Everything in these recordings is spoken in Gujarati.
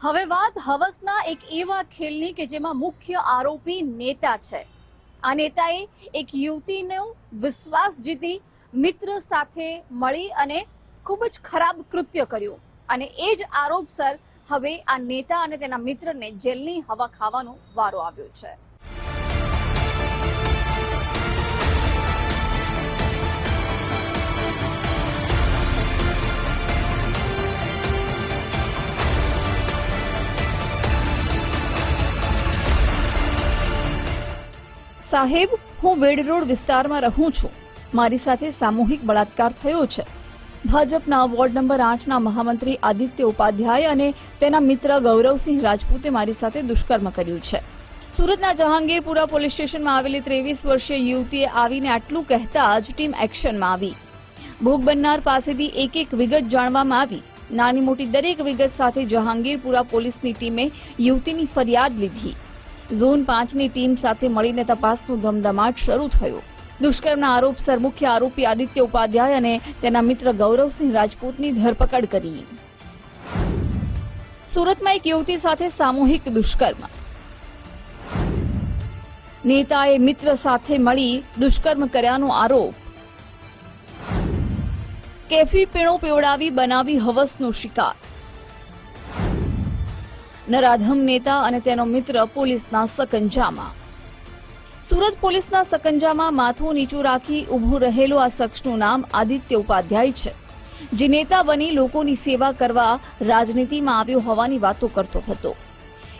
હવે વાત હવસના એક એવા ખેલની કે જેમાં મુખ્ય આરોપી નેતા છે. આ નેતાએ એક યુવતીનો વિશ્વાસ જીતી મિત્ર સાથે મળી અને ખૂબ જ ખરાબ કૃત્ય કર્યું. અને એ જ આરોપસર હવે આ નેતા અને તેના મિત્રને જેલની હવા ખાવાનો વારો આવ્યો છે. સાહેબ, હું વેડ રોડ વિસ્તારમાં રહું છું. મારી સાથે સામૂહિક બળાત્કાર થયો છે. ભાજપના વોર્ડ નંબર આઠના મહામંત્રી આદિત્ય ઉપાધ્યાય અને તેના મિત્ર ગૌરવસિંહ રાજપૂતે મારી સાથે દુષ્કર્મ કર્યું છે. સુરતના જહાંગીરપુરા પોલીસ સ્ટેશનમાં આવેલી ત્રેવીસ વર્ષીય યુવતીએ આવીને આટલું કહેતા જ ટીમ એક્શનમાં આવી. ભોગ બનનાર પાસેથી એક એક વિગત જાણવામાં આવી. નાની મોટી દરેક વિગત સાથે જહાંગીરપુરા પોલીસની ટીમે યુવતીની ફરિયાદ લીધી. ઝોન પાંચની ટીમ સાથે મળીને તપાસનું ધમધમાટ શરૂ થયો. દુષ્કર્મના આરોપસર મુખ્ય આરોપી આદિત્ય ઉપાધ્યાય અને તેના મિત્ર ગૌરવસિંહ રાજપૂતની ધરપકડ કરી. સુરતમાં એક યુવતી સાથે સામૂહિક દુષ્કર્મ. નેતાએ મિત્ર સાથે મળી દુષ્કર્મ કર્યાનો આરોપ. કેફી પીણો પીવડાવી બનાવી હવસનો શિકાર. નરાધમ નેતા અને તેનો મિત્ર પોલીસના સકંજામાં. સુરત પોલીસના સકંજામાં માથું નીચું રાખી ઊભું રહેલું આ શખ્સનું નામ આદિત્ય ઉપાધ્યાય છે, જે નેતા બની લોકોની સેવા કરવા રાજનીતિમાં આવ્યો હોવાની વાતો કરતો હતો.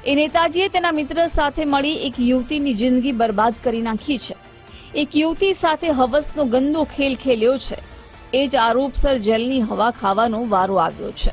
એ નેતાજીએ તેના મિત્ર સાથે મળી એક યુવતીની જિંદગી બરબાદ કરી નાખી છે. એક યુવતી સાથે હવસનો ગંદો ખેલ ખેલ્યો છે. એ જ આરોપસર જેલની હવા ખાવાનો વારો આવ્યો છે.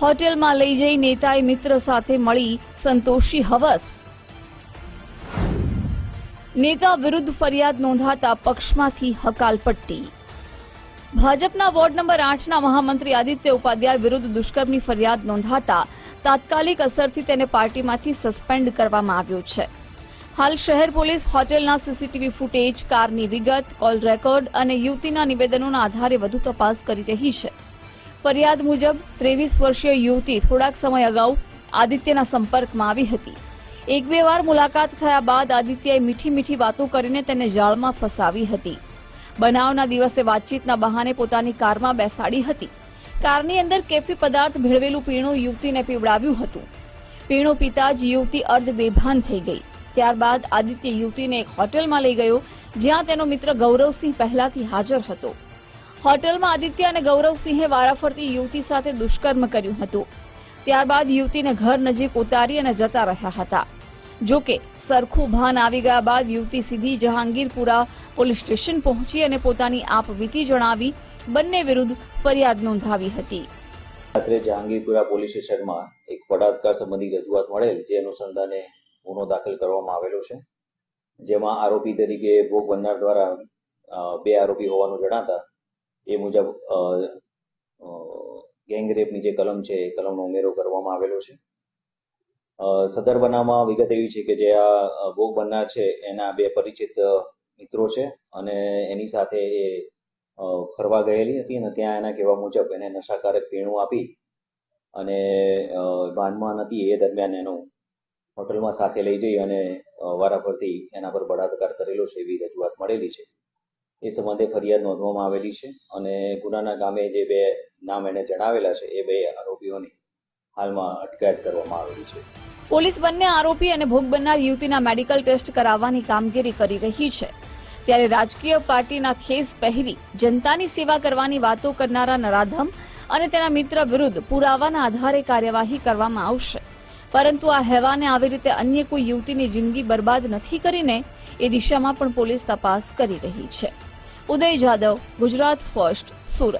હોટેલમાં લઈ જઈ નેતાએ મિત્ર સાથે મળી સંતોષી હવસ. નેતા વિરુદ્ધ ફરિયાદ નોંધાતા પક્ષમાંથી હકાલપટ્ટી ભાજપના વોર્ડ નંબર આઠના મહામંત્રી આદિત્ય ઉપાધ્યાય વિરુદ્ધ દુષ્કર્મની ફરિયાદ નોંધાતા તાત્કાલિક અસરથી તેને પાર્ટીમાંથી સસ્પેન્ડ કરવામાં આવ્યો છે. હાલ શહેર પોલીસ હોટેલના સીસીટીવી ફૂટેજ, કારની વિગત, કોલ રેકોર્ડ અને યુવતીના નિવેદનોના આધારે વધુ તપાસ કરી રહી છે. ફરિયાદ મુજબ ત્રેવીસ વર્ષીય યુવતી થોડાક સમય અગાઉ આદિત્યના સંપર્કમાં આવી હતી. એક બે વાર મુલાકાત થયા બાદ આદિત્યએ મીઠી મીઠી વાતો કરીને તેને જાળમાં ફસાવી હતી. બનાવના દિવસે વાતચીતના બહાને પોતાની કારમાં બેસાડી હતી. કારની અંદર કેફી પદાર્થ ભેળવેલું પીણું યુવતીને પીવડાવ્યું હતું. પીણું પીતા જ યુવતી અર્ધ બેભાન થઈ ગઈ. ત્યારબાદ આદિત્ય યુવતીને એક હોટેલમાં લઈ ગયો, જ્યાં તેનો મિત્ર ગૌરવસિંહ પહેલાથી હાજર હતો. હોટેલમાં આદિત્ય અને ગૌરવસિંહે વારાફરતી યુવતી સાથે દુષ્કર્મ કર્યું હતું. ત્યારબાદ યુવતીને ઘર નજીક ઉતારી અને જતા રહ્યા હતા. જો સરખું ભાન આવી ગયા બાદ યુવતી સીધી જહાંગીરપુરા પોલીસ સ્ટેશન પહોંચી અને પોતાની આપવીતી જણાવી બંને વિરુદ્ધ ફરિયાદ નોંધાવી હતી. રાત્રે જહાંગીરપુરા પોલીસ સ્ટેશનમાં એક બળાત્કાર સંબંધી રજૂઆત મળેલ, જે અનુસંધાને ગુનો દાખલ કરવામાં આવેલો છે. જેમાં આરોપી તરીકે ભોગ બનનાર દ્વારા બે આરોપી હોવાનું જણાતા એ મુજબ ગેંગ રેપની જે કલમ છે, એ કલમનો ઉમેરો કરવામાં આવેલો છે. સદર બનાવમાં વિગત એવી છે કે જે આ ભોગ બનનાર છે, એના બે પરિચિત મિત્રો છે અને એની સાથે એ ફરવા ગયેલી હતી અને ત્યાં એના કહેવા મુજબ એને નશાકારક પીણું આપી અને ભાનમાં નથી, એ દરમિયાન એનું હોટલમાં સાથે લઈ જઈ અને વારાફરતી એના પર બળાત્કાર કરેલો છે એવી રજૂઆત મળેલી છે. એ સંબંધે ફરિયાદ નોંધવામાં આવેલી છે અને ગુનાના ગામે જે બે નામ એને જણાવેલા છે, એ બે આરોપીઓની હાલમાં અટકાયત કરવામાં આવેલી છે. પોલીસ બંને આરોપી અને ભોગ બનનાર યુવતીના મેડિકલ ટેસ્ટ કરાવવાની કામગીરી કરી રહી છે. ત્યારે રાજકીય પાર્ટીના ખેસ પહેરી જનતાની સેવા કરવાની વાતો કરનારા નરાધમ અને તેના મિત્ર વિરુદ્ધ પુરાવાના આધારે કાર્યવાહી કરવામાં આવશે. પરંતુ આ હેવાને આવી રીતે અન્ય કોઈ યુવતીની જિંદગી બરબાદ નથી કરીને એ દિશામાં પણ પોલીસ તપાસ કરી રહી છે. ઉદય જાદવ ગુજરાત ફર્સ્ટ સુરત.